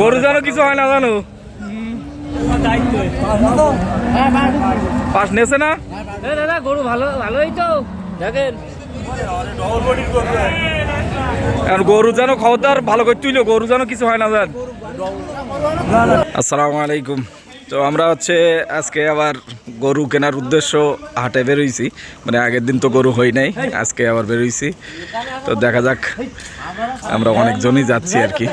গরু জানো কিছু হয় না জানো? পাশ নেছে না? দাদা গরু ভালো ভালোই তো। দেখেন। আর গরু যেন খবরদার ভালো করে তুইলো গরু যেন কিছু হয় না জান। আসসালামু আলাইকুম। তো আমরা হচ্ছে আজকে আবার গরু কেনার উদ্দেশ্য হাটে বেরোইছি। মানে আগের দিন তো গরু হই নাই, আজকে আবার বেরোইছি। তো দেখা যাক, আমরা অনেকজনই যাচ্ছি আর কি।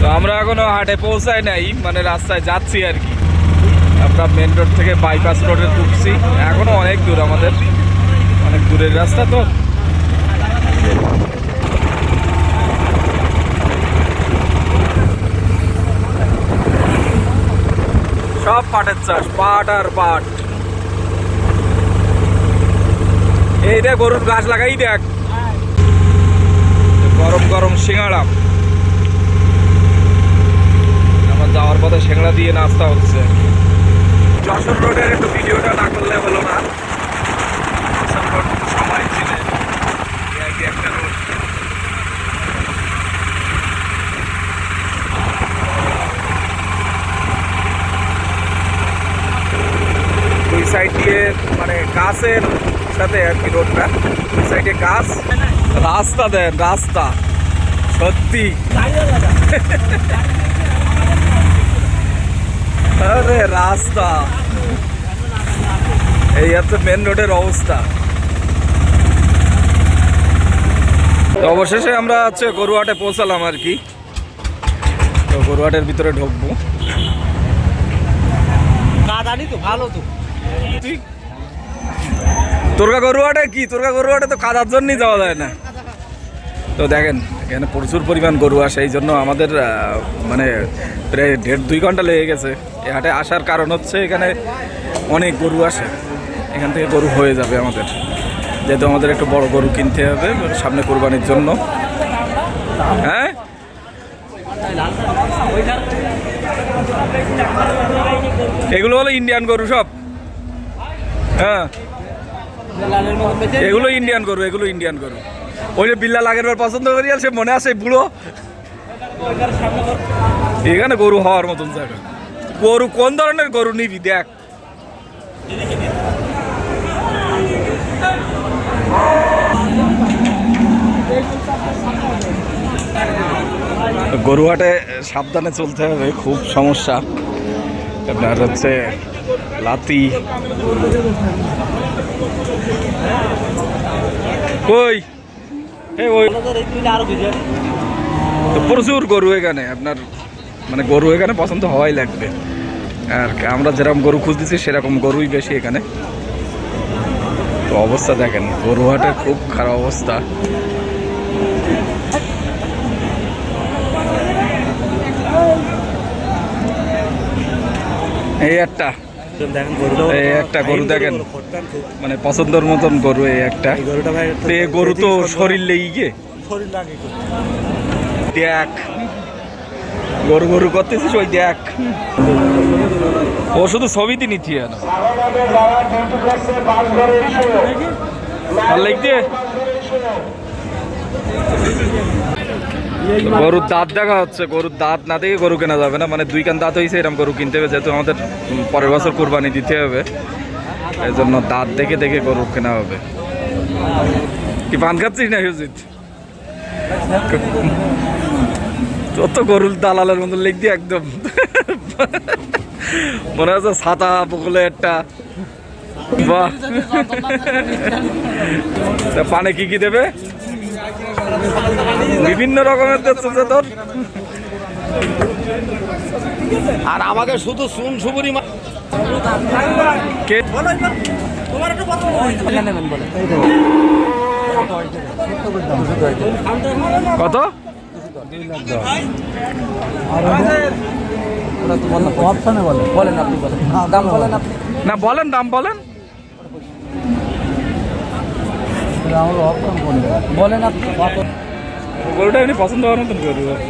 তো আমরা এখনও হাটে পৌঁছাই নাই মানে রাস্তায় যাচ্ছি আর কি। আমরা মেন রোড থেকে বাইপাস রোডে ঢুকছি। এখনও অনেক দূর আমাদের, অনেক দূরের রাস্তা তো। সব পাটের চাষ, পাট আর পাট। এই দেখ গরুর গাছ লাগাই দেখ। গরম গরম সিঙ্গাড়া। আমার যাওয়ার পথে সিঙ্গাড়া দিয়ে নাস্তা হচ্ছে। যশোর রোডের একটু ভিডিওটা না করলে হলো না যশোর রোড সময় ছিল এই যে একটা রোড দুই সাইড দিয়ে মানে গাছের সাথে আর কি রোডটা। সাইডে গাছ, রাস্তা দেন, রাস্তা। সত্যি। আরে, রাস্তা। এই হচ্ছে মেন রোডের অবস্থা। অবশেষে আমরা হচ্ছে গরুহাটে পৌঁছালাম আর কি। তো গরুহাটের ভিতরে ঢুকবো। কাদানি তো, ভালো তো। তোরকা গরুহাটে কি? তোরকা গরুহাটে তো কাদার জন্যই যাওয়া যায় না। তো দেখেন, এখানে প্রচুর পরিমাণ গরু আসে, এই জন্য আমাদের মানে প্রায় দেড় দুই ঘণ্টা লেগে গেছে। এ হাটে আসার কারণ হচ্ছে এখানে অনেক গরু আসে। এখান থেকে গরু হয়ে যাবে আমাদের। যেহেতু আমাদের একটু বড় গরু কিনতে হবে, সামনে কোরবানির জন্য। হ্যাঁ? এগুলো হলো ইন্ডিয়ান গরু সব? হ্যাঁ। এগুলো ইন্ডিয়ান গরু, এগুলো ইন্ডিয়ান গরু। ওই যে বিল্লা লাগের পছন্দ করি আর সে মনে আছে বুড়ো? এখানে গরু হওয়ার মতন জায়গা। গরু কোন ধরনের গরু নিবি, দেখ। গরুহাটে সাবধানে চলতে হবে, খুব সমস্যা। আপনার হচ্ছে লাতি। কই? তো প্রচুর গরু এখানে, আপনার মানে গরু এখানে পছন্দ হওয়াই লাগবে। আর আমরা যেরকম গরু খুঁজতেছি, সেরকম গরুই বেশি এখানে। তো অবস্থা দেখেন, গরু হাটের খুব খারাপ অবস্থা। এই একটা। এই একটা গরু দেখেন। মানে পছন্দের মতন গরু এই একটা। এই গরু তো শরীর লেগে গিয়ে দেখ। গরু গরু করতেছিস ওই দেখ। ও শুধু ছবিতে নিচ্ছি ভালো লাগছে গরুর দাঁত দেখা হচ্ছে, গরুর দাঁত না দেখে গরু কেনা যাবে না। মানে দুই কান দাঁত হয়েছে এরকম গরু কিনতে হবে, যেহেতু আমাদের পরের বছর কোরবানি দিতে হবে। এই জন্য দাঁত দেখে দেখে গরু কেনা হবে। কি পান খাচ্ছিস না সুজিত তোর গরুর দালালের মতো লিখ দিয়ে একদম। মনে হচ্ছে ছাতা বকলে একটা। বাহ। পানে কি কি দেবে? বিভিন্ন রকমের যে তোর আর আমাকে শুধু সুন সুপুরি কে? নেবেন বলে। কত? অপশনে বলেন বলেন। আপনি। বলেন দাম বলেন। বলেন আপনি গরুটা এমনি পছন্দ হওয়ার মতন গরু হবে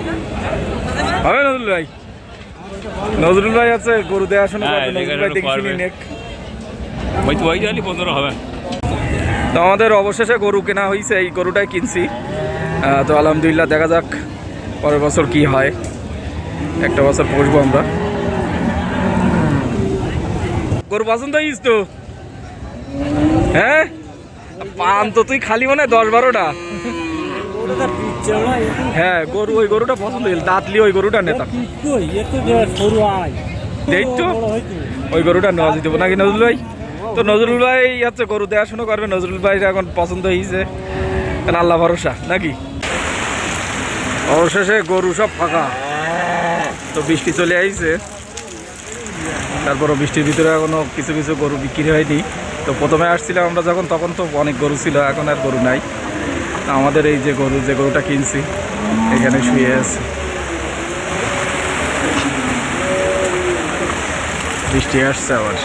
নজরুল ভাই? নজরুল ভাই আছে গরু শোনা হ্যাঁ, নজরুল ভাই এখানে নেক। ওই তো ওই জানি পনেরো হবে। তো আমাদের অবশেষে গরু কেনা হয়েছে এই গরুটাই কিনছি। তো আলহামদুলিল্লাহ দেখা যাক পরের বছর কি হয়। একটা বছর পুষবো আমরা। গরু পছন্দ হইস তো। হ্যাঁ? পান তো তুই খালি মনে হয় দশ বারোটা। হ্যাঁ গরু, ওই গরুটা পছন্দ দাঁতলি ওই গরুটা নেতা দেখ তো, ওই গরুটা নেওয়া যেতে নাকি নজরুল ভাই? তো নজরুল ভাই হচ্ছে গরু দেখাশুনো করবে। নজরুল ভাই এখন পছন্দ হয়েছে আল্লাহ ভরসা, নাকি? অবশেষে গরু সব ফাঁকা। তো বৃষ্টি চলে আইছে। তারপরও বৃষ্টির ভিতরে এখনও কিছু কিছু গরু বিক্রি হয়নি। তো প্রথমে আসছিলাম আমরা যখন, তখন তো অনেক গরু ছিল, এখন আর গরু নাই। আমাদের এই যে গরু, যে গরুটা কিনছি, এখানে শুয়ে আছে। বৃষ্টি আসছে আবার।